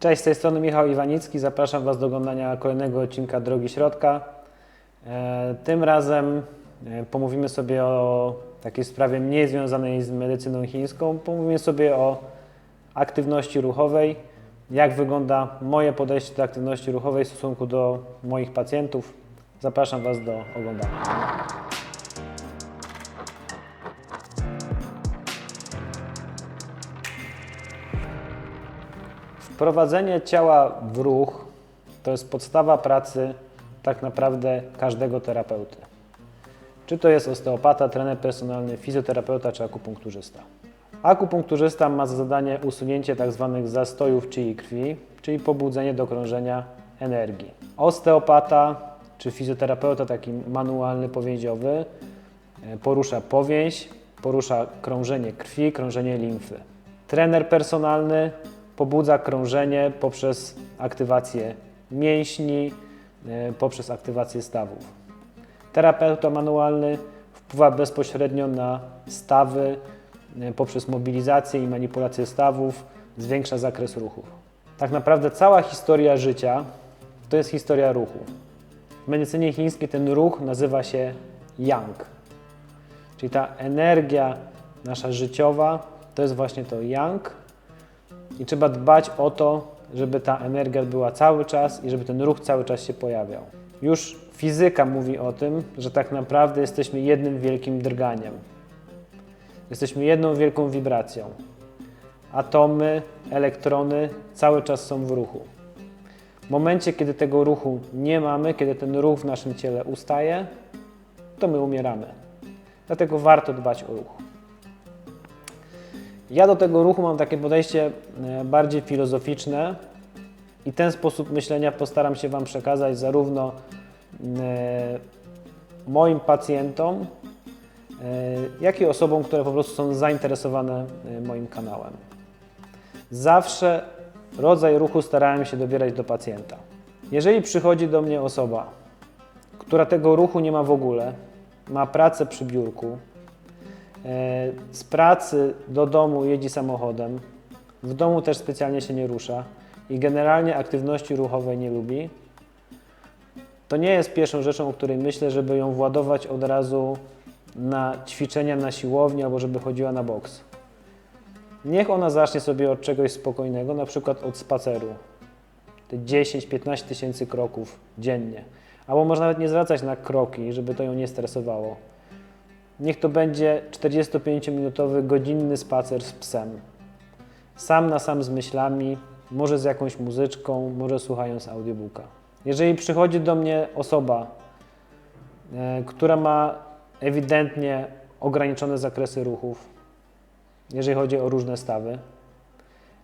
Cześć, z tej strony Michał Iwanicki. Zapraszam Was do oglądania kolejnego odcinka Drogi Środka. E, Tym razem e, pomówimy sobie o takiej sprawie mniej związanej z medycyną chińską. Pomówimy sobie o aktywności ruchowej, jak wygląda moje podejście do aktywności ruchowej w stosunku do moich pacjentów. Zapraszam Was do oglądania. Wprowadzenie ciała w ruch to jest podstawa pracy tak naprawdę każdego terapeuty. Czy to jest osteopata, trener personalny, fizjoterapeuta czy akupunkturzysta. Akupunkturzysta ma za zadanie usunięcie tzw. zastojów czyjej krwi, czyli pobudzenie do krążenia energii. Osteopata czy fizjoterapeuta taki manualny, powięziowy e, porusza powięź, porusza krążenie krwi, krążenie limfy. Trener personalny pobudza krążenie poprzez aktywację mięśni, e, poprzez aktywację stawów. Terapeuta manualny wpływa bezpośrednio na stawy e, poprzez mobilizację i manipulację stawów, zwiększa zakres ruchów. Tak naprawdę cała historia życia to jest historia ruchu. W medycynie chińskiej ten ruch nazywa się yang. Czyli ta energia nasza życiowa to jest właśnie to yang i trzeba dbać o to, żeby ta energia była cały czas i żeby ten ruch cały czas się pojawiał. Już fizyka mówi o tym, że tak naprawdę jesteśmy jednym wielkim drganiem. Jesteśmy jedną wielką wibracją. Atomy, elektrony cały czas są w ruchu. W momencie, kiedy tego ruchu nie mamy, kiedy ten ruch w naszym ciele ustaje, to my umieramy. Dlatego warto dbać o ruch. Ja do tego ruchu mam takie podejście e, bardziej filozoficzne i ten sposób myślenia postaram się Wam przekazać zarówno e, moim pacjentom, e, jak i osobom, które po prostu są zainteresowane moim kanałem. Zawsze rodzaj ruchu starałem się dobierać do pacjenta. Jeżeli przychodzi do mnie osoba, która tego ruchu nie ma w ogóle, ma pracę przy biurku, z pracy do domu jedzie samochodem, w domu też specjalnie się nie rusza i generalnie aktywności ruchowej nie lubi, to nie jest pierwszą rzeczą, o której myślę, żeby ją władować od razu na ćwiczenia na siłowni albo żeby chodziła na boks. Niech ona zacznie sobie od czegoś spokojnego, na przykład od spaceru. Te 10-15 tysięcy kroków dziennie. Albo może nawet nie zwracać na kroki, żeby to ją nie stresowało. Niech to będzie 45-minutowy, godzinny spacer z psem. Sam na sam z myślami, może z jakąś muzyczką, może słuchając audiobooka. Jeżeli przychodzi do mnie osoba, e, która ma ewidentnie ograniczone zakresy ruchów, jeżeli chodzi o różne stawy,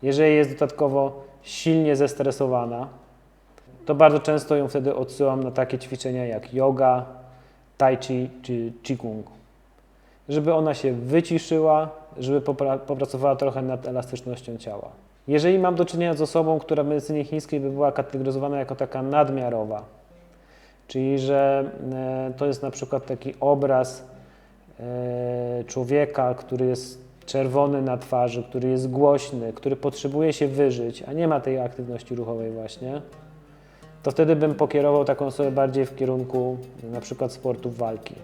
jeżeli jest dodatkowo silnie zestresowana, to bardzo często ją wtedy odsyłam na takie ćwiczenia jak yoga, tai chi czy qigong żeby ona się wyciszyła, żeby popra- popracowała trochę nad elastycznością ciała. Jeżeli mam do czynienia z osobą, która w medycynie chińskiej by była kategoryzowana jako taka nadmiarowa, czyli że e, to jest na przykład taki obraz e, człowieka, który jest czerwony na twarzy, który jest głośny, który potrzebuje się wyżyć, a nie ma tej aktywności ruchowej właśnie, to wtedy bym pokierował taką osobę bardziej w kierunku na przykład sportów walki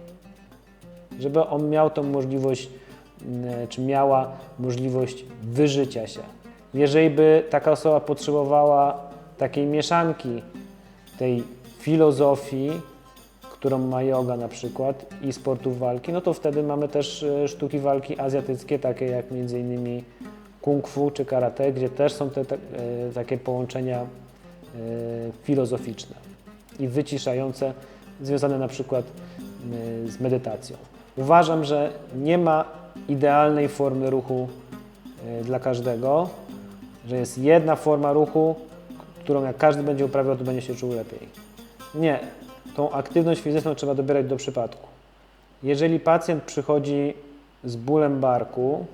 żeby on miał tą możliwość, mm, czy miała możliwość wyżycia się. Jeżeli by taka osoba potrzebowała takiej mieszanki tej filozofii, którą ma yoga na przykład i sportów walki, no to wtedy mamy też e, sztuki walki azjatyckie, takie jak między innymi kung fu czy karate, gdzie też są te, te e, takie połączenia e, filozoficzne i wyciszające, związane na przykład z medytacją. Uważam, że nie ma idealnej formy ruchu e, dla każdego, że jest jedna forma ruchu, którą jak każdy będzie uprawiał, to będzie się czuł lepiej. Nie, tą aktywność fizyczną trzeba dobierać do przypadku. Jeżeli pacjent przychodzi z bólem barku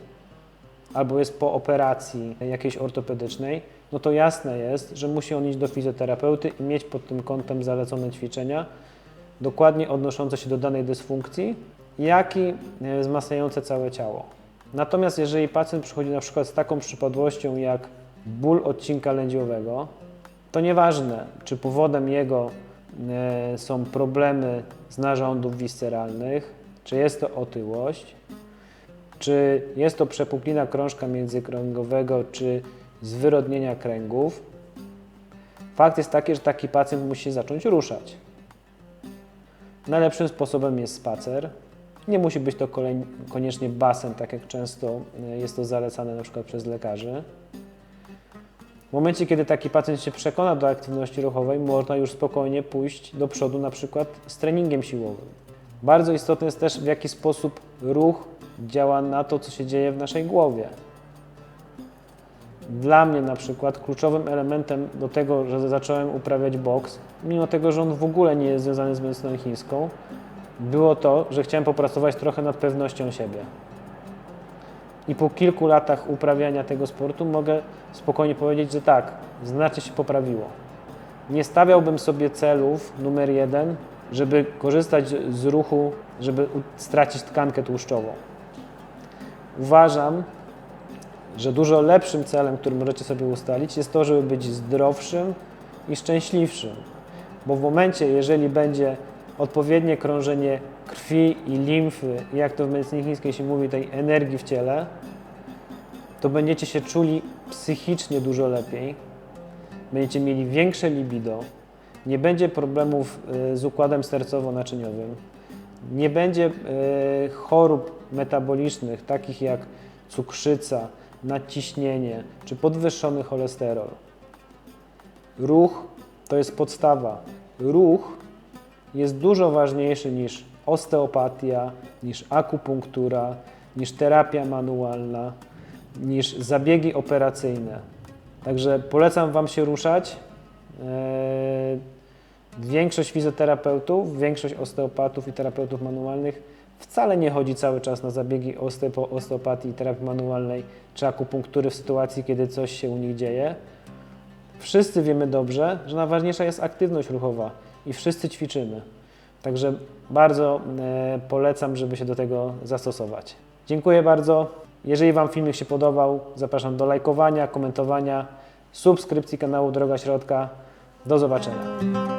albo jest po operacji jakiejś ortopedycznej, no to jasne jest, że musi on iść do fizjoterapeuty i mieć pod tym kątem zalecone ćwiczenia, dokładnie odnoszące się do danej dysfunkcji, jak i e, wzmacniające całe ciało. Natomiast jeżeli pacjent przychodzi na przykład z taką przypadłością jak ból odcinka lędźwiowego, to nieważne, czy powodem jego e, są problemy z narządów visceralnych, czy jest to otyłość, czy jest to przepuklina krążka międzykręgowego, czy zwyrodnienia kręgów. Fakt jest taki, że taki pacjent musi zacząć ruszać. Najlepszym sposobem jest spacer. Nie musi być to koniecznie basen, tak jak często e, jest to zalecane na przykład przez lekarzy. W momencie, kiedy taki pacjent się przekona do aktywności ruchowej, można już spokojnie pójść do przodu na przykład z treningiem siłowym. Bardzo istotne jest też, w jaki sposób ruch działa na to, co się dzieje w naszej głowie. Dla mnie na przykład kluczowym elementem do tego, że zacząłem uprawiać boks, mimo tego, że on w ogóle nie jest związany z medycyną chińską, było to, że chciałem popracować trochę nad pewnością siebie. I po kilku latach uprawiania tego sportu mogę spokojnie powiedzieć, że tak, znacznie się poprawiło. Nie stawiałbym sobie celów numer jeden, żeby korzystać z ruchu, żeby stracić tkankę tłuszczową. Uważam, że dużo lepszym celem, który możecie sobie ustalić, jest to, żeby być zdrowszym i szczęśliwszym. Bo w momencie, jeżeli będzie odpowiednie krążenie krwi i limfy, jak to w medycynie chińskiej się mówi, tej energii w ciele, to będziecie się czuli psychicznie dużo lepiej, będziecie mieli większe libido, nie będzie problemów y, z układem sercowo-naczyniowym, nie będzie y, chorób metabolicznych, takich jak cukrzyca, nadciśnienie czy podwyższony cholesterol. Ruch to jest podstawa. Ruch jest dużo ważniejszy niż osteopatia, niż akupunktura, niż terapia manualna, niż zabiegi operacyjne. Także polecam Wam się ruszać. Eee, Większość fizjoterapeutów, większość osteopatów i terapeutów manualnych wcale nie chodzi cały czas na zabiegi osteopo- osteopatii, terapii manualnej czy akupunktury w sytuacji, kiedy coś się u nich dzieje. Wszyscy wiemy dobrze, że najważniejsza jest aktywność ruchowa i wszyscy ćwiczymy. Także bardzo e, polecam, żeby się do tego zastosować. Dziękuję bardzo. Jeżeli Wam filmik się podobał, zapraszam do lajkowania, komentowania, subskrypcji kanału Droga Środka. Do zobaczenia.